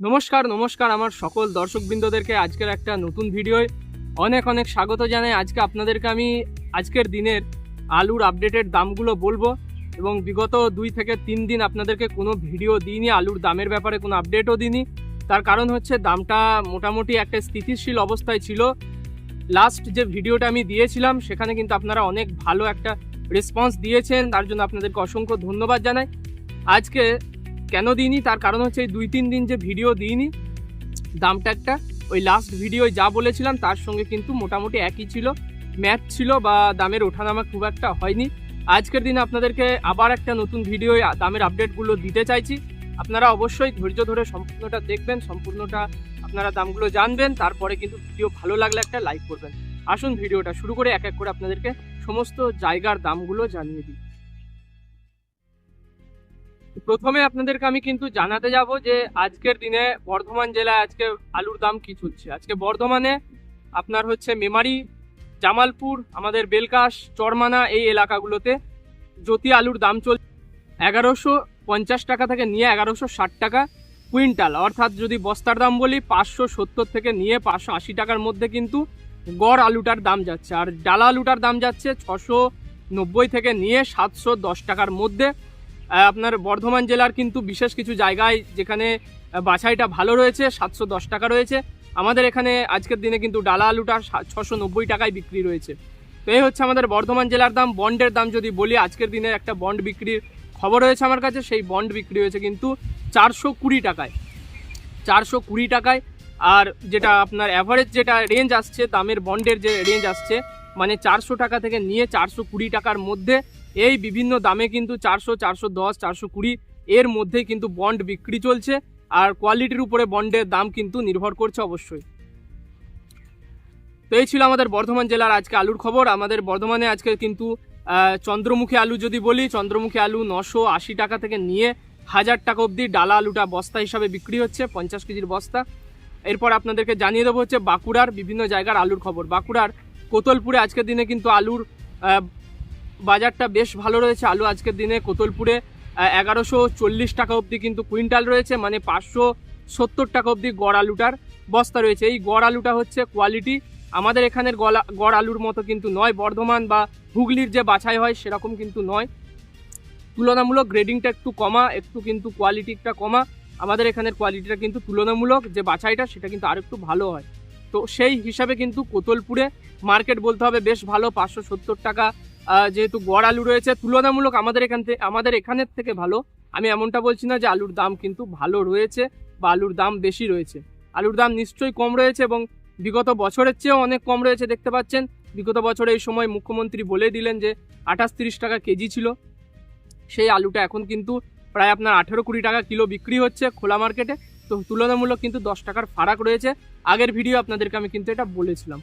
নমস্কার নমস্কার আমার সকল দর্শকবৃন্দদেরকে আজকের একটা নতুন ভিডিওয়। অনেক অনেক স্বাগত জানাই। আজকে আপনাদেরকে আমি আজকের দিনের আলুর আপডেটেড দামগুলো বলব এবং বিগত দুই থেকে তিন দিন আপনাদেরকে কোনো ভিডিও দিইনি, আলুর দামের ব্যাপারে কোনো আপডেটও দিইনি। তার কারণ হচ্ছে দামটা মোটামুটি একটা স্থিতিশীল অবস্থায় ছিল। লাস্ট যে ভিডিওটা আমি দিয়েছিলাম, সেখানে কিন্তু আপনারা অনেক ভালো একটা রেসপন্স দিয়েছেন। তার জন্য আপনাদেরকে অসংখ্য ধন্যবাদ জানাই। আজকে কেন দিইনি? তার কারণ হচ্ছে এই দুই তিন দিন যে ভিডিও দিইনি, দামটা একটা। ওই লাস্ট ভিডিও যা বলেছিলাম, তার সঙ্গে কিন্তু মোটামুটি একই ছিল। ম্যাচ ছিল বা দামের ওঠানামা খুব একটা হয়নি। আজকের দিনে আপনাদেরকে আবার একটা নতুন ভিডিও দামের আপডেটগুলো দিতে চাইছি। আপনারা অবশ্যই ধৈর্য ধরে সম্পূর্ণটা দেখবেন, সম্পূর্ণটা আপনারা দামগুলো জানবেন, তারপরে কিন্তু ভিডিও ভালো লাগলে একটা লাইক করবেন। আসুন ভিডিওটা শুরু করে এক এক করে আপনাদেরকে সমস্ত জায়গার দামগুলো জানিয়ে দিই। প্রথমে আপনাদেরকে আমি কিন্তু জানাতে যাব যে আজকের দিনে বর্ধমান জেলায় আজকে আলুর দাম কি চলছে? আজকে বর্ধমানে আপনার হচ্ছে মেমারি, জামালপুর, আমাদের বেলকাশ চরমানা এই এলাকাগুলোতে জ্যোতি আলুর দাম চলছে এগারোশো পঞ্চাশ টাকা থেকে নিয়ে এগারোশো ষাট টাকা কুইন্টাল। অর্থাৎ যদি বস্তার দাম বলি পাঁচশো সত্তর থেকে নিয়ে পাঁচশো আশি টাকার মধ্যে কিন্তু গড় আলুটার দাম যাচ্ছে। আর ডালা আলুটার দাম যাচ্ছে ছশো নব্বই থেকে নিয়ে সাতশো দশ টাকার মধ্যে। আপনার বর্ধমান জেলার কিন্তু বিশেষ কিছু জায়গায় যেখানে বাছাইটা ভালো রয়েছে, সাতশো দশ টাকা রয়েছে। আমাদের এখানে আজকের দিনে কিন্তু ডালা আলুটা ছশো নব্বই টাকায় বিক্রি রয়েছে। তো এই হচ্ছে আমাদের বর্ধমান জেলার দাম। বন্ডের দাম যদি বলি, আজকের দিনে একটা বন্ড বিক্রির খবর রয়েছে আমার কাছে, সেই বন্ড বিক্রি হয়েছে কিন্তু চারশো কুড়ি টাকায়। চারশো কুড়ি টাকায়। আর যেটা আপনার অ্যাভারেজ যেটা রেঞ্জ আসছে, দামের বন্ডের যে রেঞ্জ আসছে মানে চারশো টাকা থেকে নিয়ে চারশো কুড়ি টাকার মধ্যে এই বিভিন্ন দামে কিন্তু চারশো চারশো দশ, চারশো কুড়ি এর মধ্যেই কিন্তু বন্ড বিক্রি চলছে আর কোয়ালিটির উপরে বন্ডের দাম কিন্তু নির্ভর করছে অবশ্যই। তো এই ছিল আমাদের বর্ধমান জেলার আজকে আলুর খবর। আমাদের বর্ধমানে আজকে কিন্তু চন্দ্রমুখী আলু যদি বলি, চন্দ্রমুখী আলু নশো আশি টাকা থেকে নিয়ে হাজার টাকা অবধি ডালা আলুটা বস্তা হিসাবে বিক্রি হচ্ছে, পঞ্চাশ কেজির বস্তা। এরপর আপনাদেরকে জানিয়ে দেবো হচ্ছে বাঁকুড়ার বিভিন্ন জায়গার আলুর খবর। বাঁকুড়ার কোতলপুরে আজকের দিনে কিন্তু আলুর বাজারটা বেশ ভালো রয়েছে, আলু আজকের দিনে কোতলপুরে এগারোশো চল্লিশ টাকা অবধি কিন্তু কুইন্টাল রয়েছে মানে পাঁচশো সত্তর টাকা অবধি গড় আলুটার বস্তা রয়েছে। এই গড় আলুটা হচ্ছে কোয়ালিটি আমাদের এখানের গলা, গড় আলুর মতো কিন্তু নয়, বর্ধমান বা হুগলির যে বাছাই হয় সেরকম কিন্তু নয়। তুলনামূলক গ্রেডিংটা একটু কমা, একটু কিন্তু কোয়ালিটিটা কমা, আমাদের এখানের কোয়ালিটিটা কিন্তু তুলনামূলক যে বাছাইটা সেটা কিন্তু আরেকটু ভালো হয়। তো সেই হিসাবে কিন্তু কোতলপুরে মার্কেট বলতে হবে বেশ ভালো, পাঁচশো সত্তর টাকা যেহেতু গড় আলু রয়েছে, তুলনামূলক আমাদের এখান থেকে আমাদের এখানের থেকে ভালো। আমি এমনটা বলছি না যে আলুর দাম কিন্তু ভালো রয়েছে বা আলুর দাম বেশি রয়েছে। আলুর দাম নিশ্চয়ই কম রয়েছে এবং বিগত বছরের চেয়েও অনেক কম রয়েছে, দেখতে পাচ্ছেন। বিগত বছরে এই সময় মুখ্যমন্ত্রী বলে দিলেন যে আঠাশ তিরিশ টাকা কেজি ছিল। সেই আলুটা এখন কিন্তু প্রায় আপনার আঠেরো কুড়ি টাকা কিলো বিক্রি হচ্ছে খোলা মার্কেটে। তো তুলনামূলক কিন্তু দশ টাকার ফারাক রয়েছে। আগের ভিডিও আপনাদেরকে আমি কিন্তু এটা বলেছিলাম।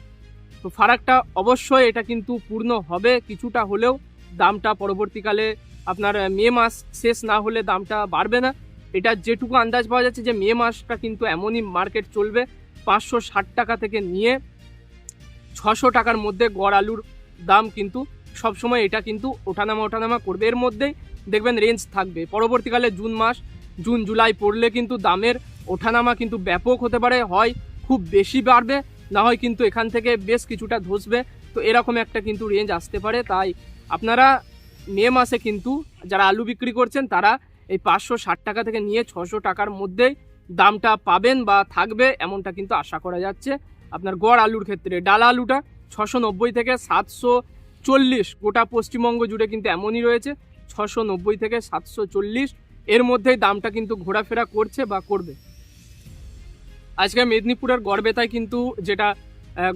তো ফারাকটা অবশ্যই এটা কিন্তু পূর্ণ হবে। কিছুটা হলেও দামটা পরবর্তীকালে আপনার মে মাস শেষ না হলে দামটা বাড়বে না। এটা যেটুকু আন্দাজ পাওয়া যাচ্ছে যে, মে মাসটা কিন্তু এমনই মার্কেট চলবে। পাঁচশো ষাট টাকা থেকে নিয়ে ছশো টাকার মধ্যে গড় আলুর দাম কিন্তু সবসময় এটা কিন্তু ওঠানামা ওঠানামা করবে। এর মধ্যেই দেখবেন রেঞ্জ থাকবে। পরবর্তীকালে জুন মাস, জুন, জুলাই পড়লে কিন্তু দামের ওঠানামা কিন্তু ব্যাপক হতে পারে, হয় খুব বেশি বাড়বে। না হয় কিন্তু এখান থেকে বেশ কিছুটা ধসবে। তো এরকম একটা কিন্তু রেঞ্জ আসতে পারে। তাই আপনারা মে মাসে কিন্তু যারা আলু বিক্রি করছেন, তারা এই পাঁচশো ষাট টাকা থেকে নিয়ে ছশো টাকার মধ্যেই দামটা পাবেন বা থাকবে এমনটা কিন্তু আশা করা যাচ্ছে। আপনার গড় আলুর ক্ষেত্রে ডালা আলুটা ছশো নব্বই থেকে সাতশো চল্লিশ, গোটা পশ্চিমবঙ্গ জুড়ে কিন্তু এমনই রয়েছে, ছশো নব্বই থেকে সাতশো চল্লিশ। এর মধ্যেই দামটা কিন্তু ঘোরাফেরা করছে বা করবে। আজকে মেদিনীপুরের গড় বেতায় কিন্তু যেটা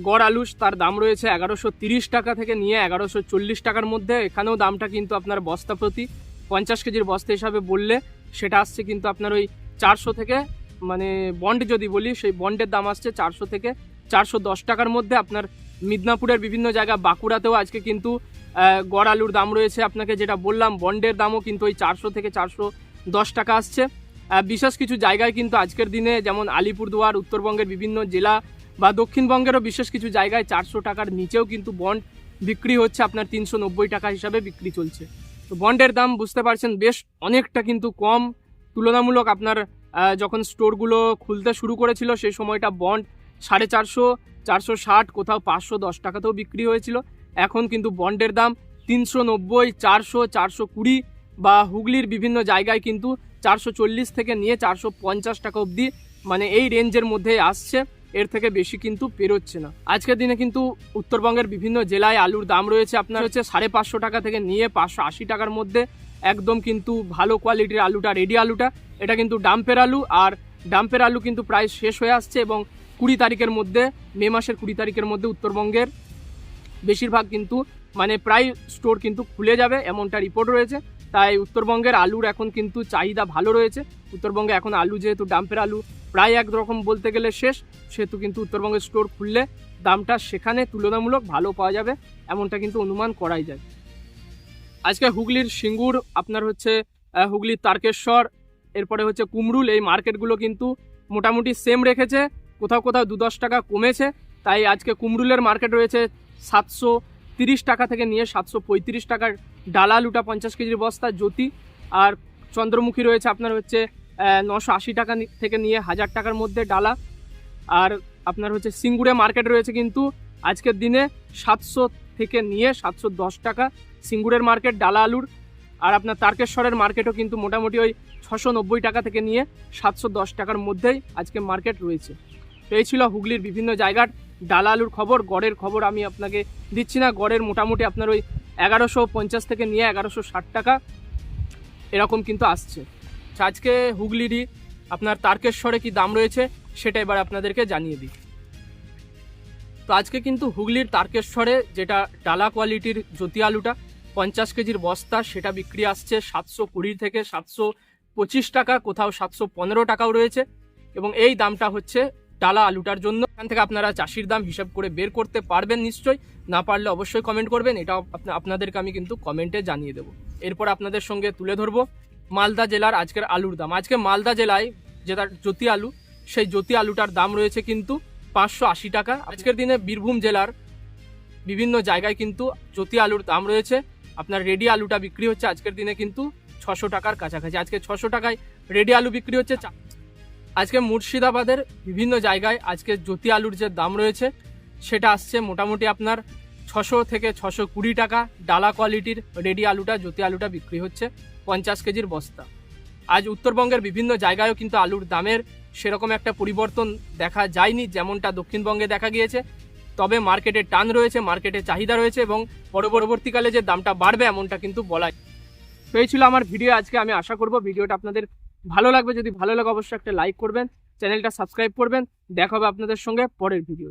গড় আলু তার দাম রয়েছে এগারোশো তিরিশ টাকা থেকে নিয়ে এগারোশো চল্লিশ টাকার মধ্যে। এখানেও দামটা কিন্তু আপনার বস্তা প্রতি পঞ্চাশ কেজির বস্তা হিসাবে বললে সেটা আসছে কিন্তু আপনার ওই চারশো থেকে মানে বন্ড যদি বলি, সেই বন্ডের দাম আসছে চারশো থেকে চারশো দশ টাকার মধ্যে। আপনার মিদনাপুরের বিভিন্ন জায়গা, বাঁকুড়াতেও আজকে কিন্তু গড় আলুর দাম রয়েছে আপনাকে যেটা বললাম, বন্ডের দামও কিন্তু ওই চারশো থেকে চারশো দশ টাকা আসছে। বিশেষ কিছু জায়গায় কিন্তু আজকের দিনে যেমন আলিপুরদুয়ার, উত্তরবঙ্গের বিভিন্ন জেলা বা দক্ষিণবঙ্গেরও বিশেষ কিছু জায়গায় চারশো টাকার নিচেও কিন্তু বন্ড বিক্রি হচ্ছে। আপনার তিনশো নব্বই টাকা হিসাবে বিক্রি চলছে। তো বন্ডের দাম বুঝতে পারছেন, বেশ অনেকটা কিন্তু কম। তুলনামূলক আপনার যখন স্টোরগুলো খুলতে শুরু করেছিল, সেই সময়টা বন্ড সাড়ে চারশো চারশো ষাট, কোথাও পাঁচশো দশ টাকাতেও বিক্রি হয়েছিল। এখন কিন্তু বন্ডের দাম তিনশো নব্বই, চারশো চারশো কুড়ি বা হুগলির বিভিন্ন জায়গায় কিন্তু চারশো চল্লিশ থেকে নিয়ে চারশো পঞ্চাশ টাকা অবধি মানে এই রেঞ্জের মধ্যে আসছে। এর থেকে বেশি কিন্তু পেরোচ্ছে না। আজকের দিনে কিন্তু উত্তরবঙ্গের বিভিন্ন জেলায় আলুর দাম রয়েছে। আপনার হচ্ছে সাড়ে পাঁচশো টাকা থেকে নিয়ে পাঁচশো আশি টাকার মধ্যে একদম কিন্তু ভালো কোয়ালিটির আলুটা, রেডি আলুটা। এটা কিন্তু ডাম্পের আলু আর ডাম্পের আলু কিন্তু প্রায় শেষ হয়ে আসছে এবং কুড়ি তারিখের মধ্যে, মে মাসের কুড়ি তারিখের মধ্যে উত্তরবঙ্গের বেশিরভাগ কিন্তু মানে প্রায় স্টোর কিন্তু খুলে যাবে, এমনটা রিপোর্ট রয়েছে। তাই উত্তরবঙ্গের আলুর এখন কিন্তু চাহিদা ভালো রয়েছে। উত্তরবঙ্গে এখন আলু যেহেতু ডাম্পের আলু প্রায় একরকম বলতে গেলে শেষ, সেহেতু কিন্তু উত্তরবঙ্গের স্টোর খুললে দামটা সেখানে তুলনামূলক ভালো পাওয়া যাবে, এমনটা কিন্তু অনুমান করাই যায়। আজকে হুগলির সিঙ্গুর, আপনার হচ্ছে হুগলির তারকেশ্বর, এরপরে হচ্ছে কুমরুল, এই মার্কেটগুলো কিন্তু মোটামুটি সেম রেখেছে, কোথাও কোথাও দু দশ টাকা কমেছে, তাই আজকে কুমরুলের মার্কেট রয়েছে সাতশো তিরিশ টাকা থেকে নিয়ে সাতশো পঁয়ত্রিশ টাকার ডালা আলুটা পঞ্চাশ কেজির বস্তা, জ্যোতি আর চন্দ্রমুখী রয়েছে আপনার হচ্ছে নশো আশি টাকা থেকে নিয়ে হাজার টাকার মধ্যে ডালা। আর আপনার হচ্ছে সিঙ্গুরে মার্কেট রয়েছে কিন্তু আজকের দিনে সাতশো থেকে নিয়ে সাতশো দশ টাকা সিঙ্গুরের মার্কেট ডালা আলুর আর আপনার তারকেশ্বরের মার্কেটও কিন্তু মোটামুটি ওই ছশো নব্বই টাকা থেকে নিয়ে সাতশো দশ টাকার মধ্যেই আজকে মার্কেট রয়েছে। তো এই ছিল হুগলির বিভিন্ন জায়গার ডালা আলুর খবর, গড়ের খবর আমি আপনাকে দিচ্ছি না। গড়ের মোটামুটি আপনার ওই এগারোশো পঞ্চাশ থেকে নিয়ে এগারোশো ষাট টাকা এরকম কিন্তু আসছে। আজকে হুগলিরই আপনার তারকেশ্বরে কি দাম রয়েছে সেটা এবার আপনাদেরকে জানিয়ে দিই। তো আজকে কিন্তু হুগলির তারকেশ্বরে যেটা ডালা কোয়ালিটির জ্যোতি আলুটা পঞ্চাশ কেজির বস্তা সেটা বিক্রি আসছে সাতশো কুড়ি থেকে সাতশো পঁচিশ টাকা, কোথাও সাতশো পনেরো টাকাও রয়েছে এবং এই দামটা হচ্ছে ডালা আলুটার জন্য। এখান থেকে আপনারা চাষির দাম হিসাব করে বের করতে পারবেন নিশ্চয়ই। না পারলে অবশ্যই কমেন্ট করবেন। আপনা- আপনাদেরকে আমি কিন্তু কমেন্টে জানিয়ে দেবো। এরপর আপনাদের সঙ্গে তুলে ধরবো মালদা জেলার আজকের আলুর দাম। আজকে মালদা জেলায় যেটা জ্যোতি আলু, সেই জ্যোতি আলুটার দাম রয়েছে কিন্তু পাঁচশো আশি টাকা। আজকের দিনে বীরভূম জেলার বিভিন্ন জায়গায় কিন্তু জ্যোতি আলুর দাম রয়েছে। আপনার রেডি আলুটা বিক্রি হচ্ছে আজকের দিনে কিন্তু ছশো টাকার কাছাকাছি। আজকে ছশো টাকায় রেডি আলু বিক্রি হচ্ছে আজকে মুর্শিদাবাদের বিভিন্ন জায়গায় আজকে জ্যোতি আলুর যে দাম রয়েছে, সেটা আসছে মোটামুটি আপনার ছশো থেকে ছশো কুড়ি টাকা। ডালা কোয়ালিটির রেডি আলুটা জ্যোতি আলুটা বিক্রি হচ্ছে পঞ্চাশ কেজির বস্তা। আজ উত্তরবঙ্গের বিভিন্ন জায়গায়ও কিন্তু আলুর দামের সেরকম একটা পরিবর্তন দেখা যায়নি, যেমনটা দক্ষিণবঙ্গে দেখা গিয়েছে। তবে মার্কেটে টান রয়েছে, মার্কেটে চাহিদা রয়েছে এবং পর- পরবর্তীকালে যে দামটা বাড়বে, এমনটা কিন্তু বলাই তো এই ছিল আমার ভিডিও। আজকে আমি আশা করব ভিডিওটা আপনাদের ভালো লাগবে, যদি ভালো লাগে অবশ্যই একটা লাইক করবেন, চ্যানেলটা সাবস্ক্রাইব করবেন, দেখা হবে আপনাদের সঙ্গে পরের ভিডিও